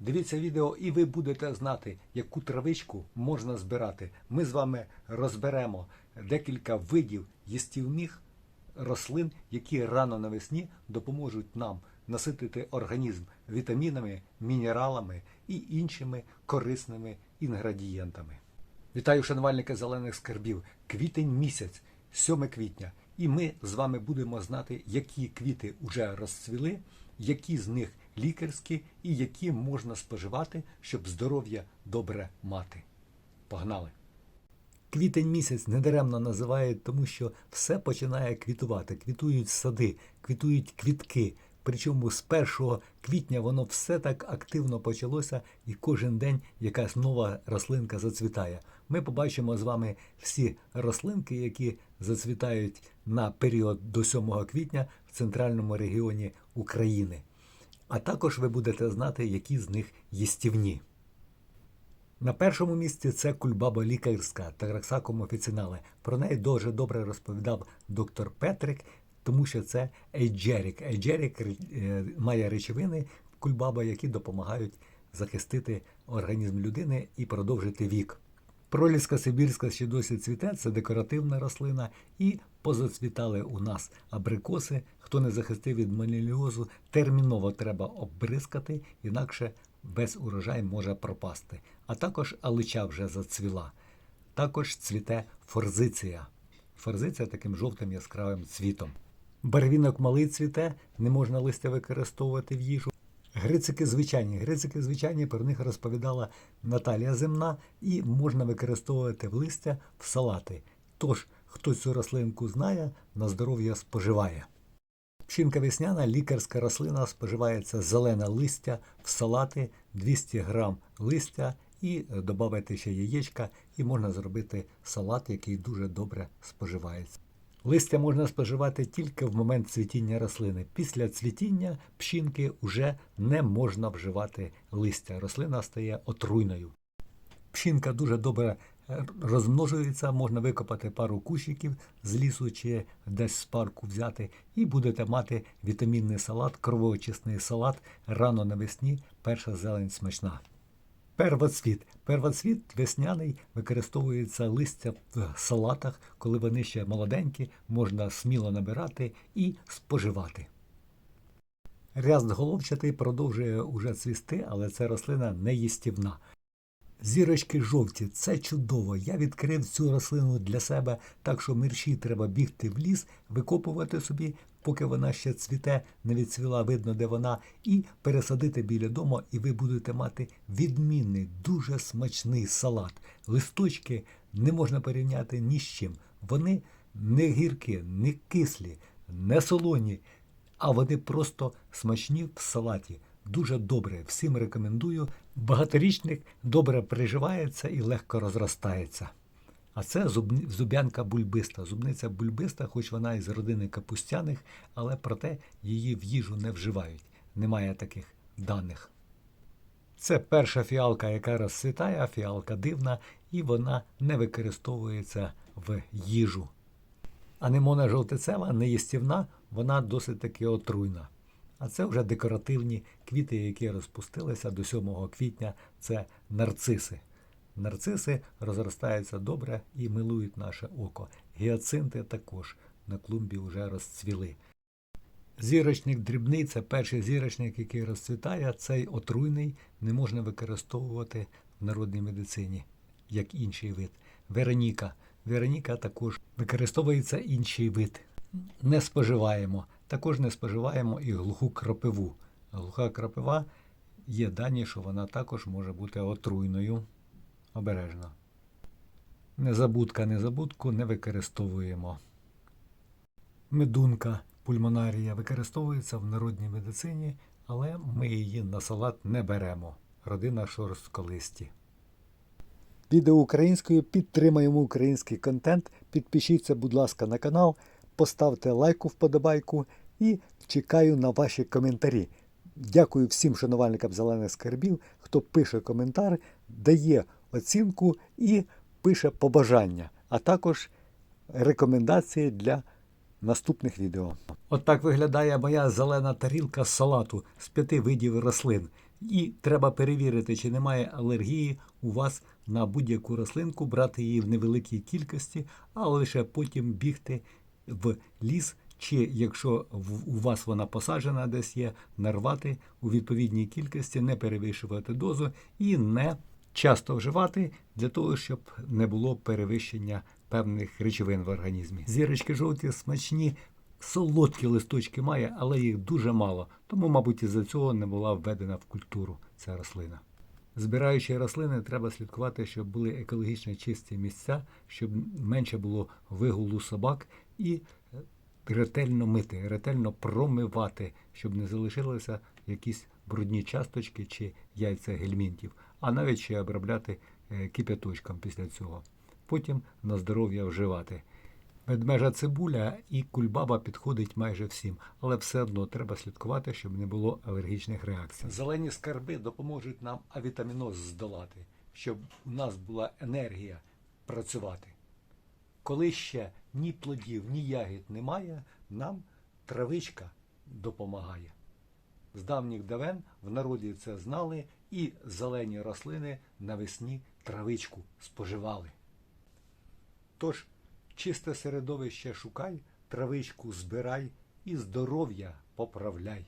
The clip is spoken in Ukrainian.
Дивіться відео, і ви будете знати, яку травичку можна збирати. Ми з вами розберемо декілька видів їстівних рослин, які рано навесні допоможуть нам наситити організм вітамінами, мінералами і іншими корисними інгредієнтами. Вітаю шанувальники зелених скарбів. Квітень місяць, 7 квітня. І ми з вами будемо знати, які квіти вже розцвіли, які з них лікарські і які можна споживати, щоб здоров'я добре мати. Погнали! Квітень місяць недаремно називають, тому що все починає квітувати. Квітують сади, квітують квітки. Причому з 1 квітня воно все так активно почалося, і кожен день якась нова рослинка зацвітає. Ми побачимо з вами всі рослинки, які зацвітають на період до 7 квітня в центральному регіоні України. А також ви будете знати, які з них їстівні. На першому місці це кульбаба лікарська Тараксакум офіцінале. Про неї дуже добре розповідав доктор Петрик, тому що це ейджерік. Ейджерік е, має речовини кульбаба, які допомагають захистити організм людини і продовжити вік. Проліска сибірська ще досі цвіте, це декоративна рослина, і позацвітали у нас абрикоси. Хто не захистив від маніліозу, терміново треба оббризкати, інакше весь урожай може пропасти. А також алича вже зацвіла. Також цвіте форзиція. Форзиція таким жовтим яскравим цвітом. Барвінок малий цвіте, не можна листя використовувати в їжу. Грицики звичайні. Грицики звичайні про них розповідала Наталія Земна, і можна використовувати в листя в салати. Тож, хто цю рослинку знає, на здоров'я споживає. Пшінка весняна лікарська рослина споживається зелене листя в салати 200 грам листя і додати ще яєчка, і можна зробити салат, який дуже добре споживається. Листя можна споживати тільки в момент цвітіння рослини. Після цвітіння пшінки вже не можна вживати листя. Рослина стає отруйною. Пшінка дуже добре розмножується, можна викопати пару кущиків з лісу чи десь з парку взяти, і будете мати вітамінний салат, кровоочисний салат рано навесні, перша зелень смачна. Первоцвіт. Первоцвіт весняний використовується листя в салатах, коли вони ще молоденькі, можна сміло набирати і споживати. Ряст головчатий продовжує уже цвісти, але це рослина не їстівна. Зірочки жовті, це чудово. Я відкрив цю рослину для себе, так що мерщій треба бігти в ліс, викопувати собі, поки вона ще цвіте, не відцвіла, видно, де вона, і пересадити біля дому, і ви будете мати відмінний, дуже смачний салат. Листочки не можна порівняти ні з чим. Вони не гіркі, не кислі, не солоні, а вони просто смачні в салаті. Дуже добре, всім рекомендую. Багаторічник добре приживається і легко розростається. А це зуб'янка бульбиста. Зубниця бульбиста, хоч вона із родини капустяних, але проте її в їжу не вживають. Немає таких даних. Це перша фіалка, яка розцвітає, фіалка дивна, і вона не використовується в їжу. Анемона жовтицева неїстівна, вона досить таки отруйна. А це вже декоративні квіти, які розпустилися до 7 квітня. Це нарциси. Нарциси розростаються добре і милують наше око. Гіацинти також на клумбі вже розцвіли. Зірочник дрібний це перший зірочник, який розцвітає. Цей отруйний не можна використовувати в народній медицині, як інший вид. Вероніка. Вероніка також використовується інший вид. Не споживаємо. Також не споживаємо і глуху кропиву. Глуха кропива є дані, що вона також може бути отруйною. Обережно. Незабудка, незабудку не використовуємо. Медунка пульмонарія використовується в народній медицині, але ми її на салат не беремо. Родина шорстколисті. Відео українською підтримаємо український контент. Підпишіться, будь ласка, на канал, поставте лайку вподобайку і чекаю на ваші коментарі. Дякую всім шанувальникам зелених скарбів, хто пише коментар, дає оцінку і пише побажання, а також рекомендації для наступних відео. От так виглядає моя зелена тарілка салату з п'яти видів рослин. І треба перевірити, чи немає алергії у вас на будь-яку рослинку, брати її в невеликій кількості, а лише потім бігти в ліс, чи якщо у вас вона посаджена десь є, нарвати у відповідній кількості, не перевищувати дозу і не часто вживати для того, щоб не було перевищення певних речовин в організмі. Зірочки жовті смачні, солодкі листочки має, але їх дуже мало, тому, мабуть, із-за цього не була введена в культуру ця рослина. Збираючи рослини, треба слідкувати, щоб були екологічно чисті місця, щоб менше було вигулу собак і е, ретельно мити, ретельно промивати, щоб не залишилися якісь брудні часточки чи яйця гельмінтів, а навіть ще обробляти е, кипяточком після цього. Потім на здоров'я вживати. Медмежа цибуля і кульбаба підходить майже всім, але все одно треба слідкувати, щоб не було алергічних реакцій. Зелені скарби допоможуть нам авітаміноз здолати, щоб у нас була енергія працювати. Коли ще ні плодів, ні ягід немає, нам травичка допомагає. З давніх давен в народі це знали і зелені рослини навесні травичку споживали. Тож чисте середовище шукай, травичку збирай і здоров'я поправляй.